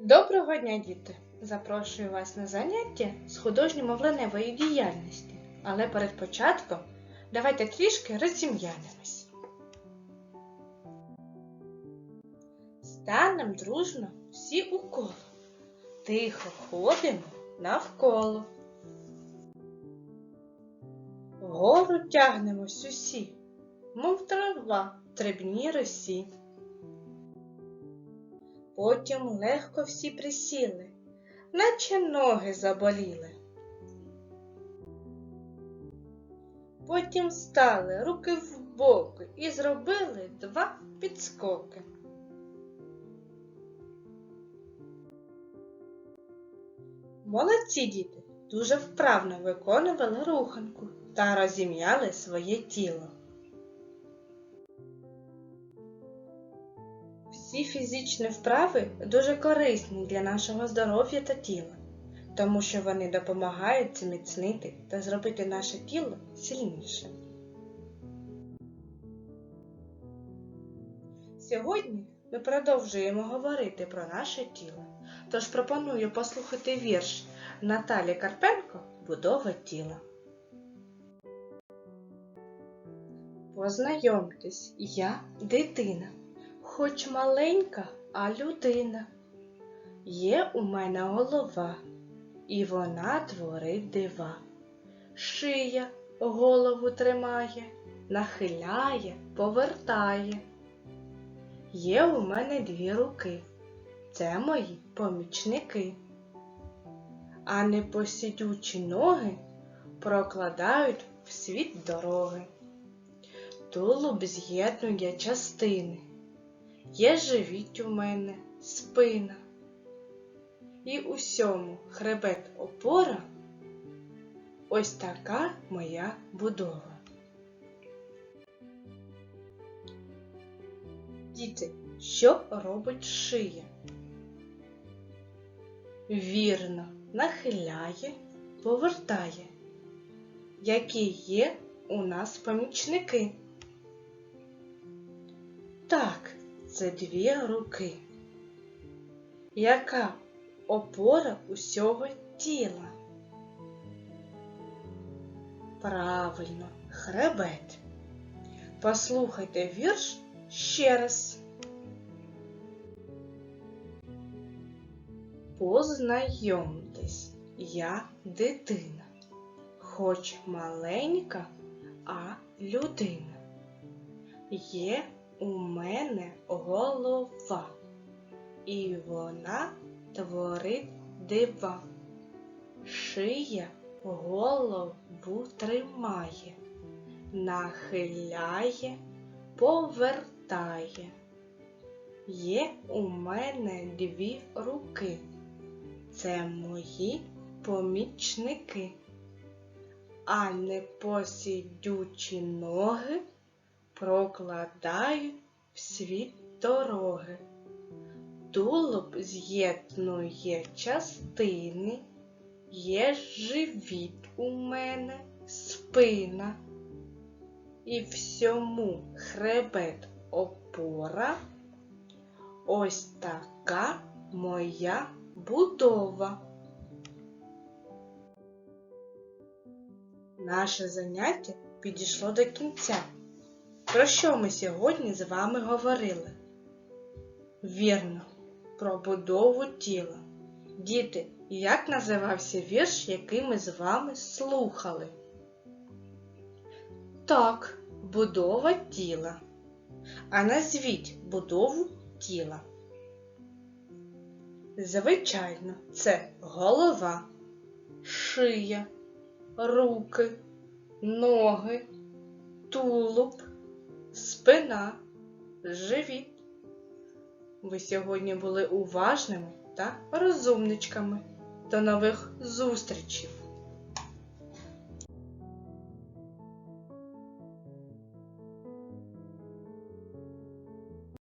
Доброго дня, діти! Запрошую вас на заняття з художньо-мовленевої діяльності. Але перед початком давайте трішки розім'янимось. Станем дружно всі у коло. Тихо ходимо навколо. Вгору тягнемось усі, мов трава в трибній росі. Потім легко всі присіли, наче ноги заболіли. Потім стали руки в боки і зробили два підскоки. Молодці діти дуже вправно виконували руханку та розім'яли своє тіло. Всі фізичні вправи дуже корисні для нашого здоров'я та тіла, тому що вони допомагають зміцнити та зробити наше тіло сильнішим. Сьогодні ми продовжуємо говорити про наше тіло, тож пропоную послухати вірш Наталі Карпенко Будова тіла. Познайомтесь, я дитина хоч маленька, а людина. Є у мене голова, і вона творить дива. Шия голову тримає, нахиляє, повертає. Є у мене дві руки, це мої помічники. А непосідючі ноги прокладають в світ дороги. Тулуб з'єднує частини. Є живіт у мене, спина. І усьому хребет опора. Ось така моя будова. Діти, що робить шия? Вірно, нахиляє, повертає. Які є у нас помічники? Так, це дві руки. Яка опора усього тіла? Правильно, хребет. Послухайте вірш ще раз. Познайомтесь, я дитина, хоч маленька, а людина. Є у мене голова, і вона творить дива. Шия голову тримає, нахиляє, повертає. Є у мене дві руки, це мої помічники, а непосідючі ноги прокладають в світ дороги. Тулуб з'єднує частини, є живіт у мене, спина, і всьому хребет опора. Ось така моя будова. Наше заняття підійшло до кінця. Про що ми сьогодні з вами говорили? Вірно, про будову тіла. Діти, як називався вірш, який ми з вами слухали? Так, будова тіла. А назвіть будову тіла. Звичайно, це голова, шия, руки, ноги, тулуб спина, живіт. Ви сьогодні були уважними та розумничками. До нових зустрічей!